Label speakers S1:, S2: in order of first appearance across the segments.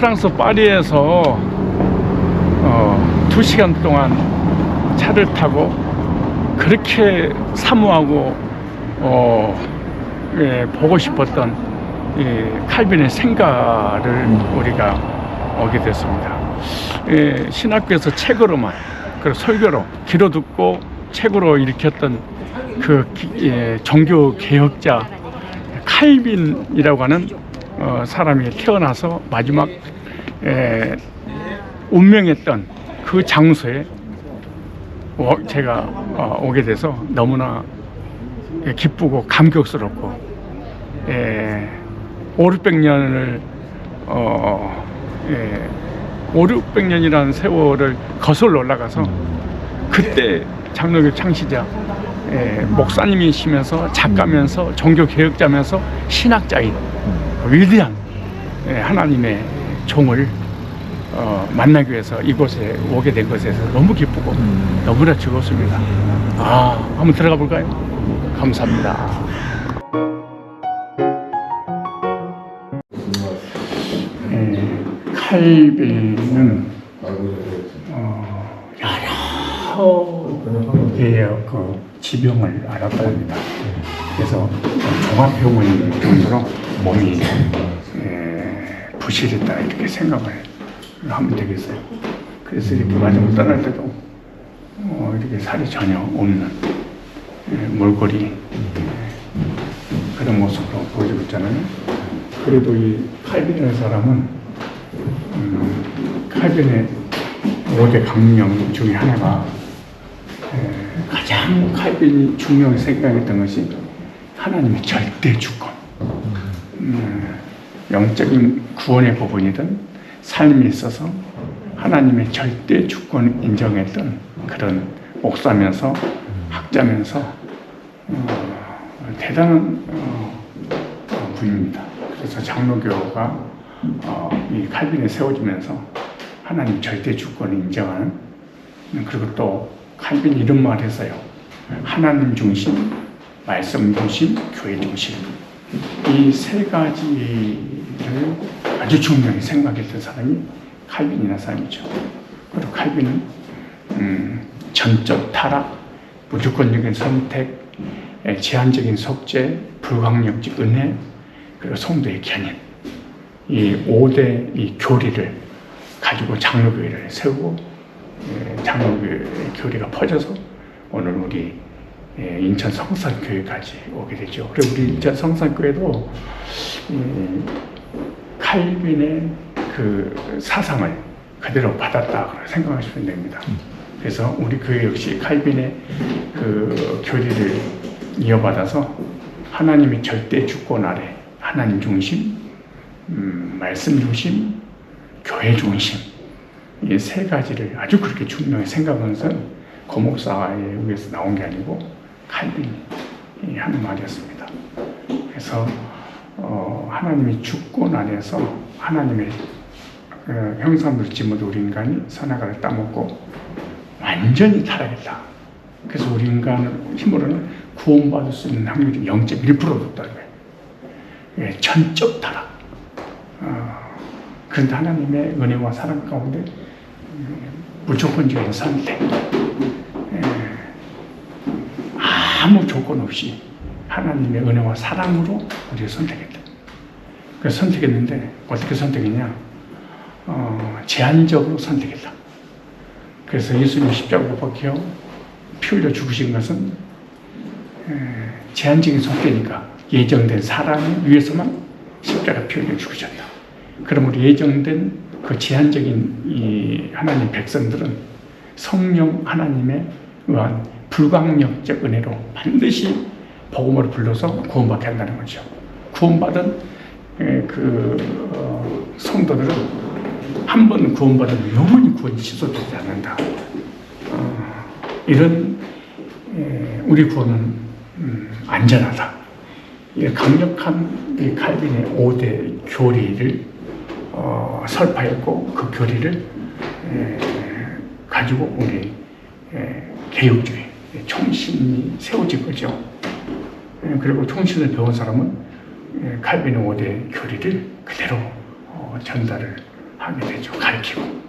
S1: 프랑스 파리에서 어, 두 시간 동안 차를 타고 그렇게 사모하고 어, 예, 보고 싶었던 이 칼빈의 생가를 우리가 오게 됐습니다. 예, 신학교에서 책으로만 그리고 설교로 귀로 듣고 책으로 일으켰던 그 기- 예, 종교 개혁자 칼빈이라고 하는 어, 사람이 태어나서 마지막 에, 운명했던 그 장소에 어, 제가 어, 오게 돼서 너무나 예, 기쁘고 감격스럽고 예, 5, 600년을 어, 예, 5, 600년이라는 세월을 거슬러 올라가서 그때 장로교 창시자 예, 목사님이시면서 작가면서 종교 개혁자면서 신학자인 위대한 예, 하나님의 종을 어, 만나기 위해서 이곳에 오게 된 것에 대해서 너무 기쁘고 너무나 즐겁습니다. 아, 한번 들어가 볼까요? 감사합니다. 예, 칼빈은 어, 여러 개의 그 지병을 앓았다 합니다. 그래서 종합병원일 정도로 몸이 에, 부실했다 이렇게 생각을 하면 되겠어요. 그래서 이렇게 마지막 떠날 때도 어, 이렇게 살이 전혀 없는 에, 몰골이 에, 그런 모습으로 보여지고 있잖아요. 그래도 이 칼빈이라는 사람은 음, 칼빈의 5대 강령 중에 하나가 에, 가장 칼빈이 중요하게 생각했던 것이 하나님의 절대 주권. 음, 영적인 구원의 부분이든 삶에 있어서 하나님의 절대 주권을 인정했던 그런 목사면서 학자면서 어, 대단한 어, 어, 분입니다. 그래서 장로교가 어, 이 칼빈에 세워지면서 하나님 절대 주권을 인정하는 음, 그리고 또 칼빈 이런 말 했어요. 하나님 중심, 말씀 중심, 교회 중심. 이 세 가지를 아주 중요하게 생각했던 사람이 칼빈이라는 사람이죠. 그리고 칼빈은 음, 전적 타락, 무조건적인 선택, 에, 제한적인 속죄, 불강력적 은혜, 그리고 성도의 견인. 이 5대 이 교리를 가지고 장로교회를 세우고 예, 장로교회 교리가 퍼져서 오늘 우리 예, 인천 성산교회까지 오게 되죠. 그리고 우리 인천 성산교회도 이 칼빈의 그 사상을 그대로 받았다 생각하시면 됩니다. 그래서 우리 교회 역시 칼빈의 그 교리를 이어받아서 하나님의 절대 주권 아래 하나님 중심, 음, 말씀 중심, 교회 중심 이 세 가지를 아주 그렇게 중요하게 생각하는 것은 고목사에 의해서 나온 게 아니고 칼빈이 하는 말이었습니다. 그래서 어, 하나님의 주권 안에서 하나님의 어, 형상을 지모도 우리 인간이 선악을 따먹고 완전히 타락했다. 그래서 우리 인간은 힘으로는 구원받을 수 있는 확률이 0.1%도 없다는 거예요. 예, 전적 타락. 어, 그런데 하나님의 은혜와 사랑 가운데 음, 무조건적인 선택. 예, 아무 조건 없이 하나님의 은혜와 사랑으로 우리를 선택했다. 그래서 선택했는데 어떻게 선택했냐? 어, 제한적으로 선택했다. 그래서 예수님 십자가 못 박혀 피 흘려 죽으신 것은 에, 제한적인 선택이니까 예정된 사람을 위해서만 십자가 피 흘려 죽으셨다. 우리 예정된 그 제한적인 이 하나님 백성들은 성령 하나님에 의한 불광력적 은혜로 반드시 복음으로 불러서 구원받게 한다는 거죠. 구원받은 에, 그 어, 성도들은 한 번 구원받으면 영원히 구원이 취소되지 않는다. 어, 이런 에, 우리 구원은 음, 안전하다. 이 강력한 이 칼빈의 5대 교리를 어, 설파했고 그 교리를 에, 가지고 우리 에, 개혁주의 총신이 세워진 거죠. 에, 그리고 총신을 배운 사람은 에, 칼빈의 5대 교리를 그대로 어, 전달을 하게 되죠. 가르치고.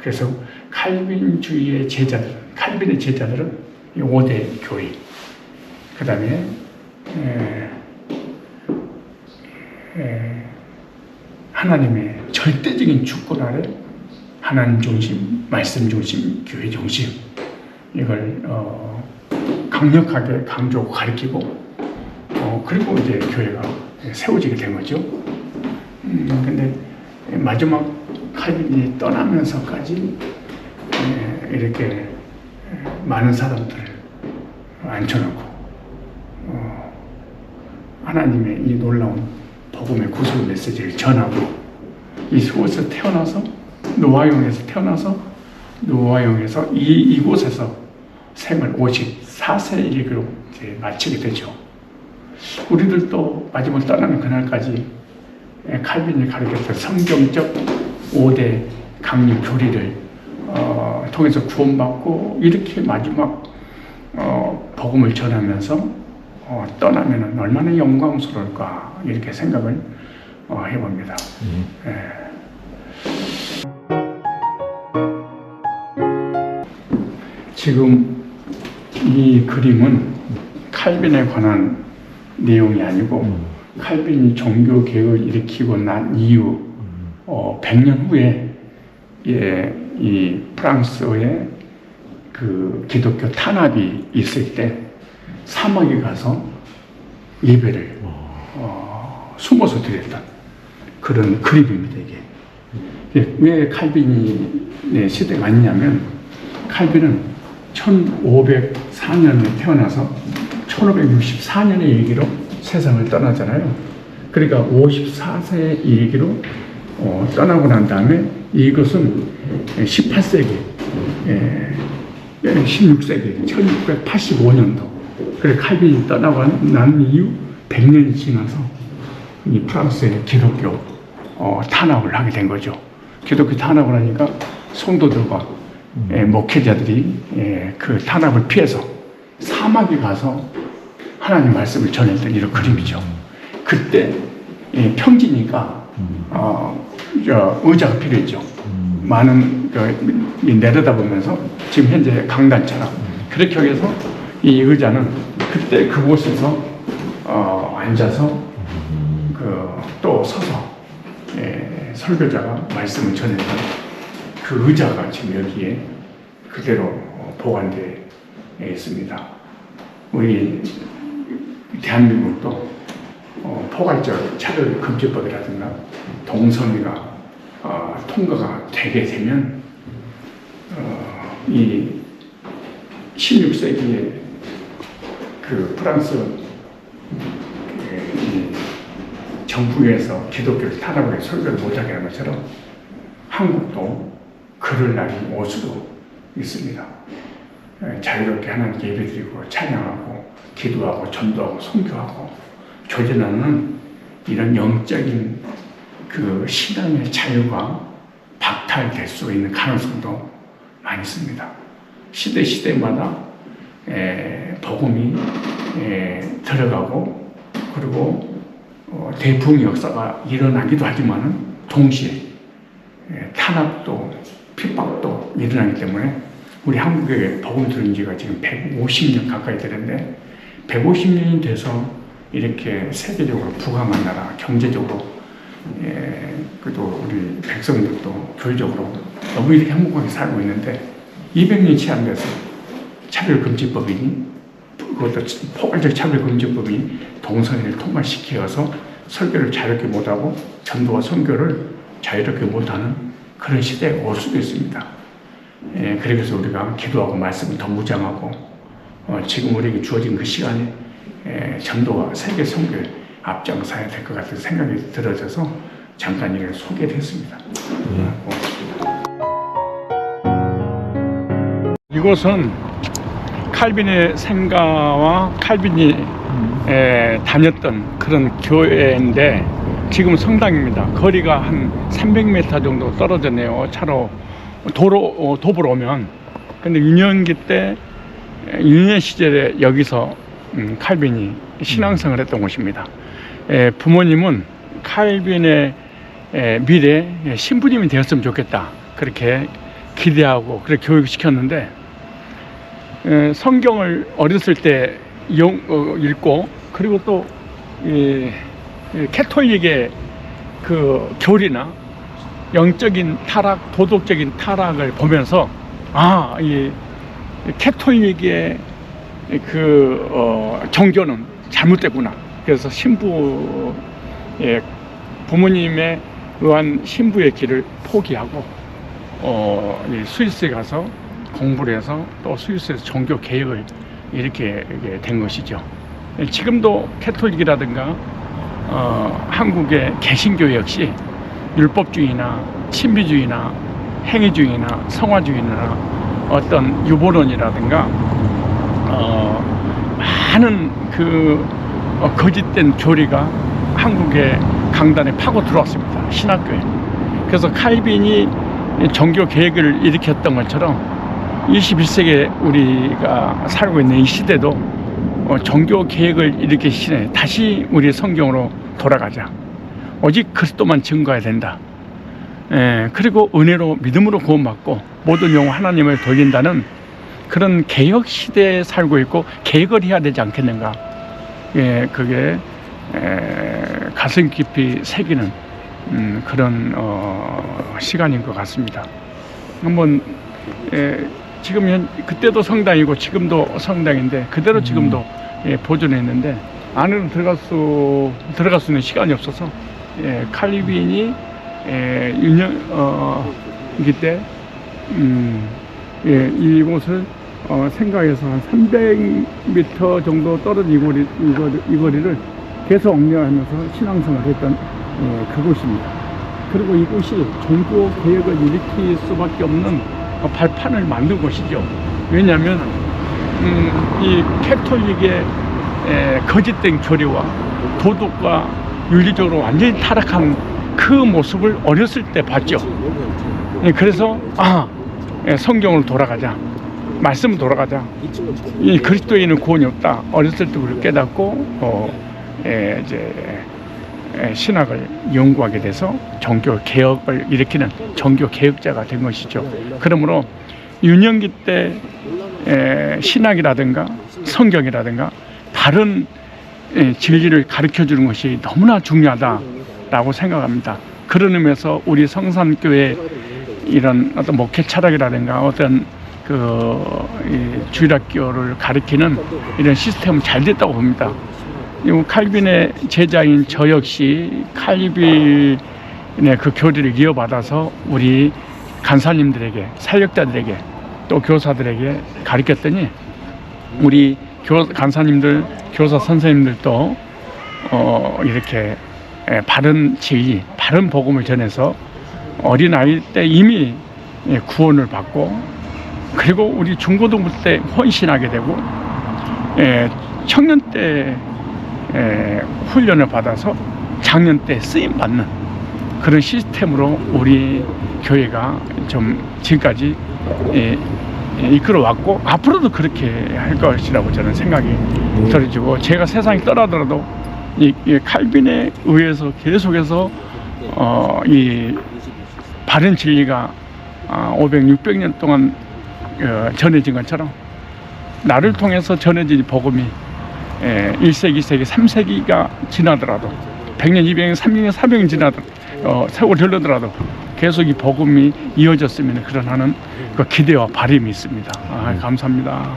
S1: 그래서 칼빈주의의 제자들, 칼빈의 제자들은 이 5대 교회, 그 다음에 하나님의 절대적인 주권 아래 하나님 중심, 말씀 중심, 교회 중심 이걸 어, 강력하게 강조하고 가르치고 어, 그리고 이제 교회가 세워지게 된 거죠. 음, 근데 마지막 칼빈이 떠나면서까지 에, 이렇게 많은 사람들을 앉혀놓고 어, 하나님의 이 놀라운 복음의 구속 메시지를 전하고 이곳에서 태어나서 노아용에서 태어나서 노아용에서 이 이곳에서 생을 54세 일기로 마치게 되죠. 우리들도 마지막 떠나는 그날까지 칼빈이 가르쳤던 성경적 5대 강림 교리를 어, 통해서 구원받고 이렇게 마지막 어, 복음을 전하면서 어, 떠나면 얼마나 영광스러울까 이렇게 생각을 어, 해봅니다. 예. 지금 이 그림은 칼빈에 관한 내용이 아니고 칼빈이 종교 개혁을 일으키고 난 이후 어, 100년 후에 예, 이 프랑스의 그 기독교 탄압이 있을 때 사막에 가서 예배를 어, 숨어서 드렸던 그런 그림입니다 이게. 예, 왜 칼빈의 시대가 아니냐면 칼빈은 1504년에 태어나서 1564년의 일기로 세상을 떠나잖아요. 그러니까 54세의 일기로 어, 떠나고 난 다음에 이것은 18세기, 예, 16세기, 1685년도. 그래 칼빈이 떠나고 난 이후 100년이 지나서 이 프랑스의 기독교 어, 탄압을 하게 된 거죠. 기독교 탄압을 하니까 성도들과 예, 목회자들이 예, 그 탄압을 피해서 사막에 가서 하나님 말씀을 전했던 이런 그림이죠. 그때 예, 평지니까 어, 저 의자가 필요했죠. 많은 그, 이 내려다보면서 지금 현재 강단처럼 그렇게 해서 이 의자는 그때 그곳에서 어, 앉아서 그 또 서서 예, 설교자가 말씀을 전했던 그 의자가 지금 여기에 그대로 어, 보관되어 있습니다. 우리 대한민국도 어, 포괄적 차별 금지법이라든가 동성애가 어, 통과가 되게 되면 어, 이 16세기에 그 프랑스 정부에서 기독교를 탄압을 해 설교를 못하게 하는 것처럼 한국도 그럴 날이 올 수도 있습니다. 예, 자유롭게 하나님께 예배드리고 찬양하고 기도하고 전도하고 선교하고 교제나는 이런 영적인 그 신앙의 자유가 박탈될 수 있는 가능성도 많이 있습니다. 시대 시대마다 에, 복음이 에, 들어가고 그리고 어, 대풍 역사가 일어나기도 하지만은 동시에 에, 탄압도 핍박도 일어나기 때문에 우리 한국에 복음 들은 지가 지금 150년 가까이 되는데 150년이 돼서 이렇게 세계적으로 부강한 나라, 경제적으로 예, 그래도 우리 백성들도 교회적으로 너무 이렇게 행복하게 살고 있는데 200년이 채안 돼서 차별금지법이니 그것도 포괄적 차별금지법이 동성애를 통과시켜서 설교를 자유롭게 못하고 전도와 선교를 자유롭게 못하는 그런 시대가 올 수도 있습니다. 예, 그래서 우리가 기도하고 말씀을 더 무장하고 어, 지금 우리에게 주어진 그 시간에 예, 전도와 세계 선교에 앞장서야 될 것 같은 생각이 들어져서 잠깐 이걸 소개를 했습니다. 고맙습니다. 이곳은 칼빈의 생가와 칼빈이 에, 다녔던 그런 교회인데 지금 성당입니다. 거리가 한 300m 정도 떨어졌네요. 차로 도로 어, 도보로 오면. 근데 유년기 때 에, 유년 시절에 여기서 음, 칼빈이 신앙생활 했던 곳입니다. 에, 부모님은 칼빈의 에, 미래 신부님이 되었으면 좋겠다. 그렇게 기대하고 그렇게 교육시켰는데 에, 성경을 어렸을 때 영, 어, 읽고 그리고 또 이, 이 캐톨릭의 그 교리나 영적인 타락, 도덕적인 타락을 보면서 아, 이 캐톨릭의 그 어, 종교는 잘못됐구나. 그래서 신부 의 부모님의 의한 신부의 길을 포기하고 어, 이 스위스에 가서 공부를 해서 또 스위스에서 종교 개혁을 이렇게 이게 된 것이죠. 지금도 캐톨릭이라든가 어, 한국의 개신교 역시 율법주의나 신비주의나 행위주의나 성화주의나 어떤 유보론이라든가 어, 많은 그 어, 거짓된 교리가 한국의 강단에 파고 들어왔습니다. 신학교에. 그래서 칼빈이 종교 개혁을 일으켰던 것처럼 21세기에 우리가 살고 있는 이 시대도 어, 종교 개혁을 일으키시네. 다시 우리 성경으로 돌아가자. 오직 그리스도만 증거해야 된다. 예, 그리고 은혜로 믿음으로 구원받고 모든 영혼 하나님을 돌린다는 그런 개혁 시대에 살고 있고 개혁을 해야 되지 않겠는가? 예, 그게 에, 가슴 깊이 새기는 음, 그런 어, 시간인 것 같습니다. 한번 예, 지금 현 그때도 성당이고 지금도 성당인데 그대로 지금도 예, 보존했는데 안으로 들어갈 수 들어갈 수 있는 시간이 없어서 예, 칼리빈이 예, 유년 어, 이기 때 음, 예, 이곳을 어, 생각해서 한 300m 정도 떨어진 이 거리, 이 거리, 이 거리를 계속 옥려하면서 신앙생활을 했던 예, 그곳입니다. 그리고 이곳이 종교 개혁을 일으킬 수밖에 없는 어, 발판을 만든 곳이죠. 왜냐하면 음, 이 캐톨릭의 에, 거짓된 교리와 도덕과 윤리적으로 완전히 타락한 그 모습을 어렸을 때 봤죠. 예, 그래서 아 예, 성경으로 돌아가자. 말씀 돌아가자. 이 그리스도인은 구원이 없다. 어렸을 때 그걸 깨닫고 어, 예, 이제 예, 신학을 연구하게 돼서 종교 개혁을 일으키는 종교 개혁자가 된 것이죠. 그러므로 유년기 때 예, 신학이라든가 성경이라든가 다른 예, 진리를 가르쳐 주는 것이 너무나 중요하다라고 생각합니다. 그런 의미에서 우리 성산교회 이런 어떤 목회 철학이라든가 어떤 그 이, 주일학교를 가리키는 이런 시스템은 잘 됐다고 봅니다. 이 칼빈의 제자인 저 역시 칼빈의 그 교리를 이어받아서 우리 간사님들에게 사역자들에게 또 교사들에게 가르쳤더니 우리 교, 간사님들 교사 선생님들도 어, 이렇게 에, 바른 진리, 바른 복음을 전해서 어린 아이 때 이미 예, 구원을 받고 그리고 우리 중고등부 때 헌신하게 되고 예, 청년 때 예, 훈련을 받아서 작년 때 쓰임 받는 그런 시스템으로 우리 교회가 좀 지금까지 예, 예, 이끌어 왔고 앞으로도 그렇게 할 것이라고 저는 생각이 들어지고 제가 세상이 떠나더라도 이, 이 칼빈에 의해서 계속해서 어, 이 바른 진리가 아, 500, 600년 동안 어, 전해진 것처럼 나를 통해서 전해진 복음이 예, 1세기, 2세기, 3세기가 지나더라도 100년, 200년, 300년, 400년 지나더라도 어, 세월 흘러더라도 계속 이 복음이 이어졌으면 그런 하는 그 기대와 바람이 있습니다. 아, 감사합니다.